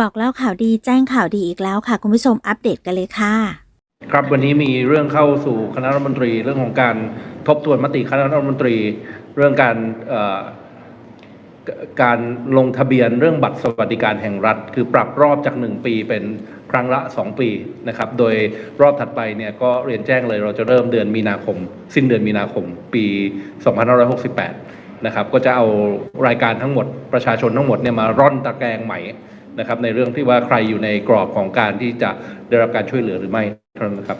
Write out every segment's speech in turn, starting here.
บอกเล่าข่าวดีแจ้งข่าวดีอีกแล้วค่ะ คุณผู้ชมอัปเดตกันเลยค่ะ ครับวันนี้มีเรื่องเข้าสู่คณะรัฐมนตรีเรื่องของการทบทวนมติคณะรัฐมนตรี เรื่องการการลงทะเบียนเรื่องบัตรสวัสดิการแห่งรัฐ คือปรับรอบจาก 1 ปีเป็นครั้งละ 2 ปีนะครับ โดยรอบถัดไปเนี่ยก็เรียนแจ้งเลยเราจะเริ่มเดือนมีนาคม สิ้นเดือนมีนาคม ปี 2568 นะครับ ก็จะเอารายการทั้งหมดประชาชนทั้งหมดเนี่ยมาร่อนตะแกรงใหม่ นะครับในเรื่องที่ว่าใครอยู่ในกรอบของการที่จะได้รับการช่วยเหลือหรือไม่เท่านั้นนะครับ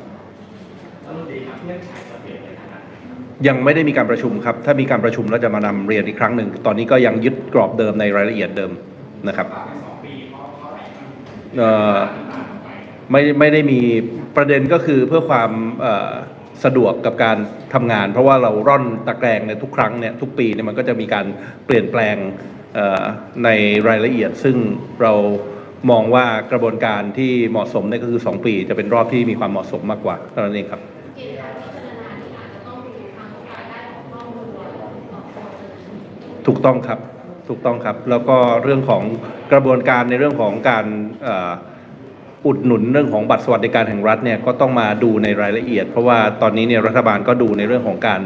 ยังไม่ได้มีการประชุมครับ ถ้ามีการประชุมแล้วจะมานำเรียนอีกครั้งหนึ่ง ตอนนี้ก็ยังยึดกรอบเดิมในรายละเอียดเดิมนะครับไม่ไม่ได้มีประเด็นก็คือเพื่อความสะดวกกับการทำงาน เพราะว่าเราร่อนตะแกรงในทุกครั้งเนี่ยทุกปีเนี่ยมันก็จะมีการเปลี่ยนแปลง ในรายละเอียด ซึ่งเรามองว่ากระบวนการที่เหมาะสมนี่ก็คือ 2 ปี จะเป็นรอบที่มีความเหมาะสมมากกว่าเท่านั้นเองครับถูกต้องครับถูกต้องครับ แล้วก็เรื่องของกระบวนการในเรื่องของการอุดหนุนเรื่องของบัตรสวัสดิการแห่งรัฐเนี่ยก็ต้องมาดูในรายละเอียด เพราะว่าตอนนี้เนี่ยรัฐบาลก็ดูในเรื่องของการ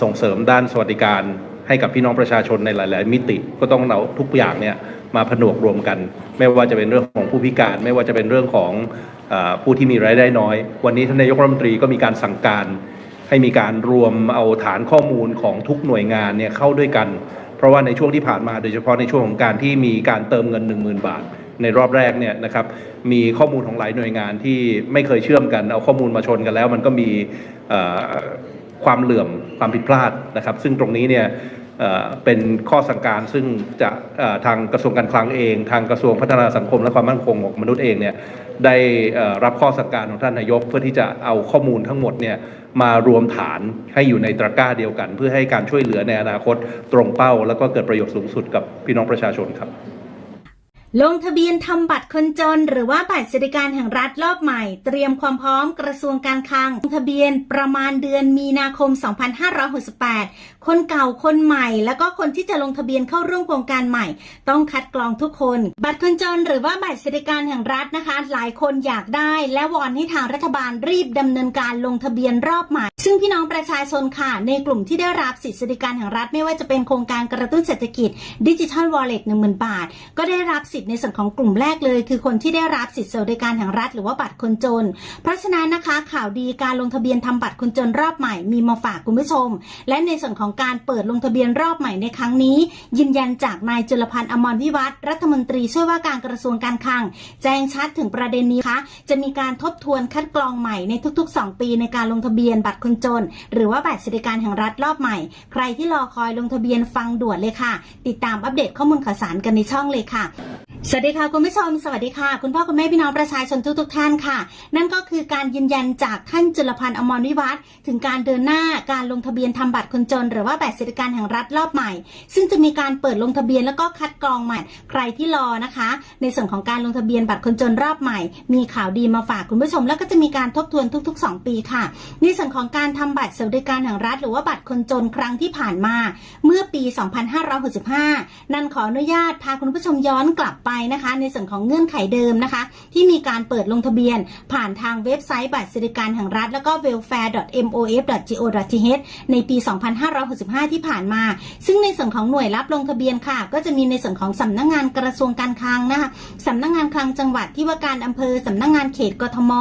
ส่งเสริมด้านสวัสดิการ ให้กับพี่น้องประชาชนในหลาย ๆ มิติก็ต้องเอาทุกอย่างเนี่ยมาผนวกรวมกัน ไม่ว่าจะเป็นเรื่องของผู้พิการ ไม่ว่าจะเป็นเรื่องของอผู้ที่มีรายได้น้อย วันนี้ท่านนายกรัฐมนตรีก็มีการสั่งการให้มีการรวมเอาฐานข้อมูลของทุกหน่วยงานเนี่ยเข้าด้วยกัน เพราะว่าในช่วงที่ผ่านมาโดยเฉพาะในช่วงของการที่มีการเติมเงิน 1 0,000 บาท ในรอบแรกเนี่ยนะครับมีข้อมูลของหลายหน่วยงานที่ไม่เคยเชื่อมกัน เอาข้อมูลมาชนกันแล้ว มันก็มี ความเหลื่อมความผิดพลาดนะครับ ซึ่งตรงนี้เนี่ยเป็นข้อสั่งการซึ่งจะทางกระทรวงการคลังเอง ทางกระทรวงพัฒนาสังคม และความมั่นคงของมนุษย์เองเนี่ยได้รับข้อสั่งการของท่านนายก เพื่อที่จะเอาข้อมูลทั้งหมดเนี่ยมารวมฐานให้อยู่ในตะกร้าเดียวกัน เพื่อให้การช่วยเหลือในอนาคตตรงเป้า แล้วก็เกิดประโยชน์สูงสุดกับพี่น้องประชาชนครับ ลงทะเบียนทำบัตรคนจน หรือว่าบัตรสวัสดิการแห่งรัฐรอบใหม่ เตรียมความพร้อมกระทรวงการคลังลงทะเบียนประมาณเดือนมีนาคม 2568 คนเก่าคนใหม่ แล้วก็คนที่จะลงทะเบียนเข้าร่วมโครงการใหม่ ต้องคัดกรองทุกคน บัตรคนจน หรือว่าบัตรสวัสดิการแห่งรัฐนะคะ หลายคนอยากได้ และวอนให้ทางรัฐบาลรีบดำเนินการลงทะเบียนรอบใหม่ ซึ่งพี่น้องประชาชนค่ะ ในกลุ่มที่ได้รับสิทธิสวัสดิการแห่งรัฐไม่ว่าจะเป็นโครงการกระตุ้นเศรษฐกิจดิจิทัลวอลเล็ตหนึ่งหมื่นบาท ก็ได้รับสิทธิ์ในส่วนของกลุ่มแรกเลย คือคนที่ได้รับสิทธิสวัสดิการแห่งรัฐ หรือว่าบัตรคนจน เพราะฉะนั้นนะคะข่าวดีการลงทะเบียนทำบัตรคนจนรอบใหม่มีมาฝากคุณผู้ชม และในส่วนของการเปิดลงทะเบียนรอบใหม่ในครั้งนี้ ยืนยันจากนายจุลพันธ์อมรวิวัฒรัฐมนตรีช่วยว่าการกระทรวงการคลัง แจ้งชัดถึงประเด็นนี้คะจะมีการทบทวนคัดกรองใหม่ในทุกๆ 2 ปีในการลงทะเบียนบัตรคนจน หรือว่าบัตรสวัสดิการแห่งรัฐรอบใหม่ ใครที่รอคอยลงทะเบียนฟังด่วนเลยค่ะ ติดตามอัปเดตข้อมูลข่าวสารกันในช่องเลยค่ะสวัสดีค่ะคุณผู้ชม สวัสดีค่ะ คุณพ่อคุณแม่พี่น้องประชาชนทุกทุกท่านค่ะ นั่นก็คือการยืนยันจากท่านจุลพันธ์อมรวิวัฒน์ถึงการเดินหน้าการลงทะเบียนทำบัตรคนจน หรือว่าบัตรสวัสดิการแห่งรัฐรอบใหม่ ซึ่งจะมีการเปิดลงทะเบียนแล้วก็คัดกรองใหม่ใครที่รอนะคะ ในส่วนของการลงทะเบียนบัตรคนจนรอบใหม่ มีข่าวดีมาฝากคุณผู้ชม แล้วก็จะมีการทบทวนทุก ๆ 2 ปีค่ะในส่วนของการการทำบัตรสวัสดิการแห่งรัฐ หรือว่าบัตรคนจนครั้งที่ผ่านมา เมื่อปี 2565 นั่นขออนุญาตพาคุณผู้ชมย้อนกลับไปนะคะ ในส่วนของเงื่อนไขเดิมนะคะ ที่มีการเปิดลงทะเบียน ผ่านทางเว็บไซต์บัตรสวัสดิการแห่งรัฐ แล้วก็ welfare.mof.go.th ในปี 2565 ที่ผ่านมา ซึ่งในส่วนของหน่วยรับลงทะเบียนค่ะ ก็จะมีในส่วนของสำนักงานกระทรวงการคลังนะคะสำนักงานคลังจังหวัดที่ว่าการอำเภอสำนักงานเขตกทม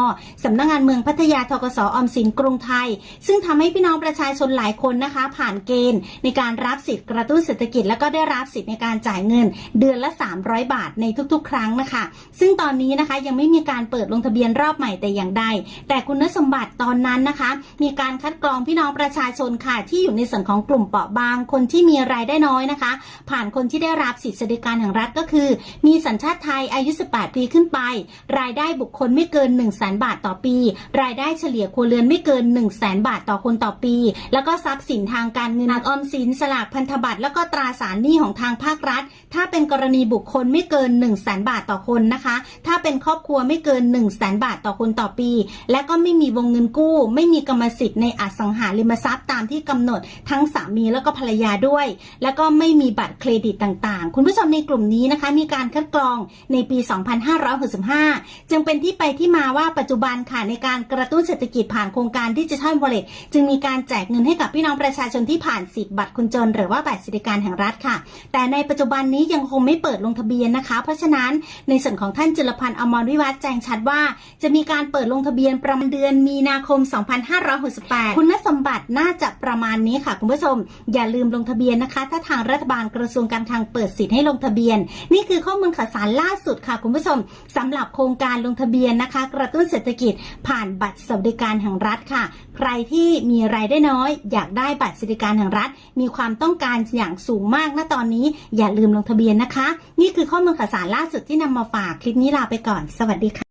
สำนักงานเมืองพัทยาทกสออมสินกรุงไทยซึ่งทำให้พี่น้องประชาชนหลายคนนะคะ ผ่านเกณฑ์ในการรับสิทธิ์กระตุ้นเศรษฐกิจ แล้วก็ได้รับสิทธิ์ในการจ่ายเงิน เดือนละ 300 บาทในทุกๆ ครั้งนะคะ ซึ่งตอนนี้นะคะยังไม่มีการเปิดลงทะเบียนรอบใหม่แต่อย่างใด แต่คุณสมบัติตอนนั้นนะคะ มีการคัดกรองพี่น้องประชาชนค่ะที่อยู่ในส่วนของกลุ่มเปราะบาง คนที่มีรายได้น้อยนะคะ ผ่านคนที่ได้รับสิทธิสวัสดิการแห่งรัฐก็คือ มีสัญชาติไทยอายุ 18 ปีขึ้นไป รายได้บุคคลไม่เกิน1 0 0 0 0แบาทต่อปี รายได้เฉลี่ยครัวเรือนไม่เกิน1 0 0 0 0แบาทต่อคนต่อปี แล้วก็ทรัพย์สินทางการเงินออมสินสลากพันธบัตร แล้วก็ตราสารหนี้ของทางภาครัฐ ถ้าเป็นกรณีบุคคลไม่เกิน1 0 0 0 0แสนบาทต่อคนนะคะ ถ้าเป็นครอบครัวไม่เกิน1 0 0 0 0แสนบาทต่อคนต่อปี และก็ไม่มีวงเงินกู้ ไม่มีกรรมสิทธิ์ในอสังหาริมทรัพย์ตามที่กำหนดทั้งสามีแล้วก็ภรรยาด้วย แล้วก็ไม่มีบัตรเครดิตต่างๆ คุณผู้ชมในกลุ่มนี้นะคะ มีการคัดกรองในปี 2565 จึงเป็นที่ไปที่มาว่าปัจจุบันค่ะในการกระตุ้นเศรษฐกิจผ่านโครงการดิจิทัลวอลเลตจึงมีการแจกเงินให้กับพี่น้องประชาชนที่ผ่านสิทธิบัตรคนจน หรือว่าบัตรสวัสดิการแห่งรัฐค่ะ แต่ในปัจจุบันนี้ยังคงไม่เปิดลงทะเบียนนะคะ เพราะฉะนั้นในส่วนของท่านจุลพันธ์อมรวิวัฒน์แจ้งชัดว่า จะมีการเปิดลงทะเบียนประมาณเดือนมีนาคม 2568 คุณสมบัติน่าจะประมาณนี้ค่ะคุณผู้ชม อย่าลืมลงทะเบียนนะคะ ถ้าทางรัฐบาลกระทรวงการคลังเปิดสิทธิ์ให้ลงทะเบียน นี่คือข้อมูลข่าวสารล่าสุดค่ะ คุณผู้ชมสำหรับโครงการลงทะเบียนนะคะ กระตุ้นเศรษฐกิจผ่านบัตรสวัสดิการแห่งรัฐค่ะ ใครที่มีรายได้น้อย อยากได้บัตรสวัสดิการแห่งรัฐ มีความต้องการอย่างสูงมากณตอนนี้ อย่าลืมลงทะเบียนนะคะ นี่คือข้อมูลข่าวสารล่าสุดที่นำมาฝากคลิปนี้ลาไปก่อน สวัสดีค่ะ